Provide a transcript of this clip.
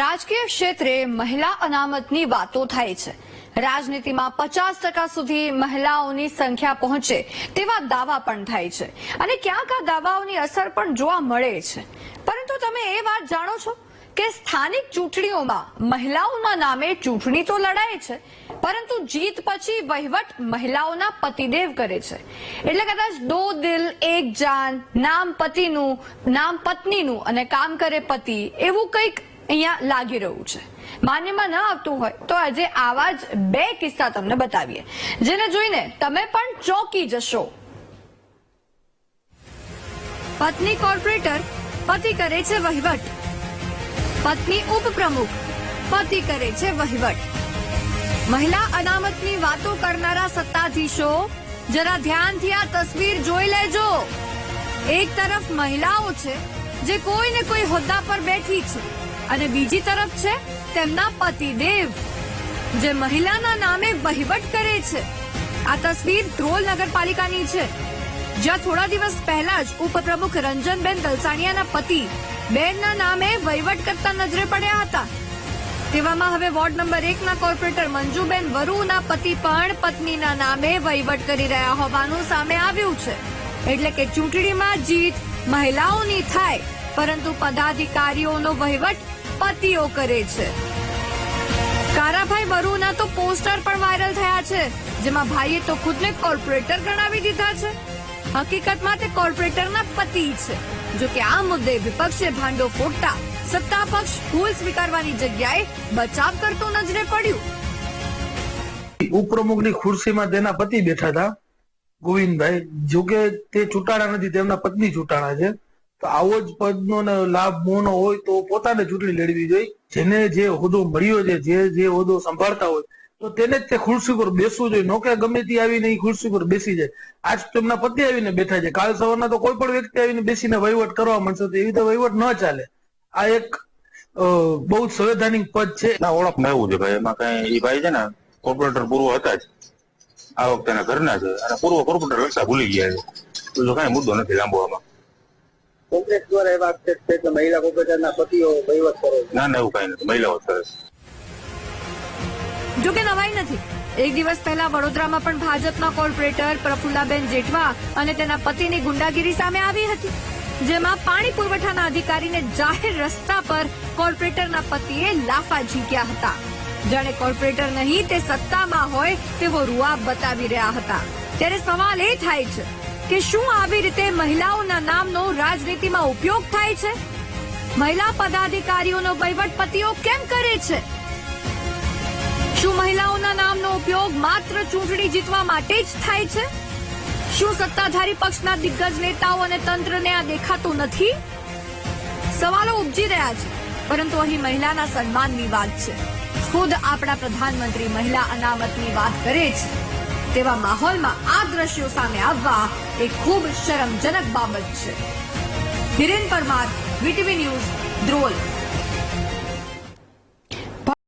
રાજકીય ક્ષેત્રે મહિલા અનામતની વાતો થાય છે. રાજનીતિમાં પચાસ ટકા સુધી મહિલાઓની સંખ્યા પહોંચે તેવા દાવા પણ થાય છે. અને ક્યાંક આ દાવાઓની અસર પણ જોવા મળે છે. પરંતુ તમે એ વાત જાણો છો કે સ્થાનિક ચૂંટણીઓમાં મહિલાઓના નામે ચૂંટણી તો લડાય છે, પરંતુ જીત પછી વહીવટ મહિલાઓના પતિદેવ કરે છે. એટલે કદાચ દો દિલ, એક જાન, નામ પતિનું, નામ પત્નીનું અને કામ કરે પતિ, એવું કંઈક અહીંયા લાગી રહ્યું છે. માન્યમાં ન આવતું હોય તો આજે આવા જ બે કિસ્સા તમને બતાવીએ. જેને જોઈને તમે પણ ચોંકી જશો. પત્ની કોર્પોરેટર, પતિ કરે છે વહીવટ. પત્ની ઉપપ્રમુખ, પતિ કરે છે વહીવટ. મહિલા અનામતની વાતો કરનારા સત્તાધીશો, જરા ધ્યાનથી આ તસવીર જોઈ લેજો. એક તરફ મહિલાઓ છે જે કોઈ ને કોઈ હોદ્દા પર બેઠી છે. અને બીજી તરફ છે તેમના પતિદેવ જે મહિલાના નામે વહીવટ કરે છે. આ તસવીર ધ્રોલ નગરપાલિકાની છે. જ્યાં થોડા દિવસ પહેલા જ ઉપપ્રમુખ રંજનબેન દલસાણિયાના પતિ બેનના નામે વહીવટ કરતા નજરે પડ્યા હતા. તેવામાં હવે વોર્ડ નંબર એકના કોર્પોરેટર મંજુબેન વરુના પતિ પણ પત્નીના નામે વહીવટ કરી રહ્યા હોવાનું સામે આવ્યું છે. એટલે કે ચૂંટણીમાં જીત મહિલાઓની થાય. પરંતુ પદાધિકારીઓનો વહીવટ પતિઓ કરે છે. કારાભાઈ વરુના તો પોસ્ટર પણ વાયરલ થયા છે, જેમાં ભાઈએ તો ખુદને કોર્પોરેટર ગણાવી દીધા છે. હકીકતમાં તે કોર્પોરેટરના પતિ છે, જો કે આ મુદ્દે વિપક્ષે ભાંડો ફોડતા સત્તા પક્ષ ભૂલ સ્વીકારવાની જગ્યાએ બચાવ કરતો નજરે પડ્યું. ઉપપ્રમુખની ખુરશીમાં તેના પતિ બેઠા હતા, ગોવિંદભાઈ. જો કે તે ચૂંટાણા નથી, તેમના પત્ની ચૂંટાણા છે. તો આવો જ પદનો ને લાભ મોનો હોય તો પોતાને ચૂંટણી લડવી જોઈએ. જેને જે હોદ્દો મળ્યો છે, જે જે હોદ્દો સંભાળતા હોય, તો તેને જ તે ખુરશી પર બેસવું જોઈએ. નો ગમે તે આવીને એ ખુરશી પર બેસી જાય. આજ તેમના પતિ આવીને બેઠા છે. કાલ સવારના તો કોઈ પણ વ્યક્તિ આવીને બેસીને વહીવટ કરવા માંડશે તો એવી રીતે વહીવટ ન ચાલે. આ એક બહુ જ સંવૈધાનિક પદ છે. ના ઓળખમાં એવું છે ભાઈ. એમાં કઈ એ ભાઈ છે ને કોર્પોરેટર પૂર્વ હતા જ. આ વખતે ઘરના છે. અને પૂર્વ કોર્પોરેટર રક્ષા ભૂલી ગયા છે. તો કઈ મુદ્દો નથી લાંબો આમાં. કોંગ્રેસ દ્વારા એવા આક્ષેપ છે કે મહિલા કોર્પોરેટરના પતિઓ વહીવટ કરે ના ના એવું કઈ નથી. મહિલાઓ સરસ. કરે છે જો કે નવાઈ નથી. એક દિવસ પહેલા વડોદરામાં પણ ભાજપના કોર્પોરેટર પ્રફુલ્લાબેન જેઠવા અને તેના પતિની ગુંડાગીરી સામે આવી હતી જેમાં પાણી પુરવઠાના અધિકારીને જાહેર રસ્તા પર કોર્પોરેટરના પતિએ લાફા ઝીક્યા હતા. જાણે કોર્પોરેટર નહીં તે સત્તામાં હોય તેવો રૂઆબ બતાવી રહ્યા હતા. ત્યારે સવાલ એ થાય છે કે શું આવી રીતે મહિલાઓના નામનો રાજનીતિમાં ઉપયોગ થાય છે? મહિલા પદાધિકારીઓનો વહીવટ પતિઓ કેમ કરે છે? શું મહિલાઓના નામનો ઉપયોગ માત્ર ચૂંટણી જીતવા માટે જ થાય છે? શું સત્તાધારી પક્ષના દિગ્ગજ નેતાઓ અને તંત્રને આ દેખાતું નથી? સવાલો ઉપજી રહ્યા છે, પરંતુ અહીં મહિલાના સન્માનની વાત છે. ખુદ આપણા પ્રધાનમંત્રી મહિલા અનામતની વાત કરે છે. તેવા માહોલમાં આ દ્રશ્યો સામે આવવા એ ખૂબ શરમજનક બાબત છે. Hiren Parmar VTV news Dhrol.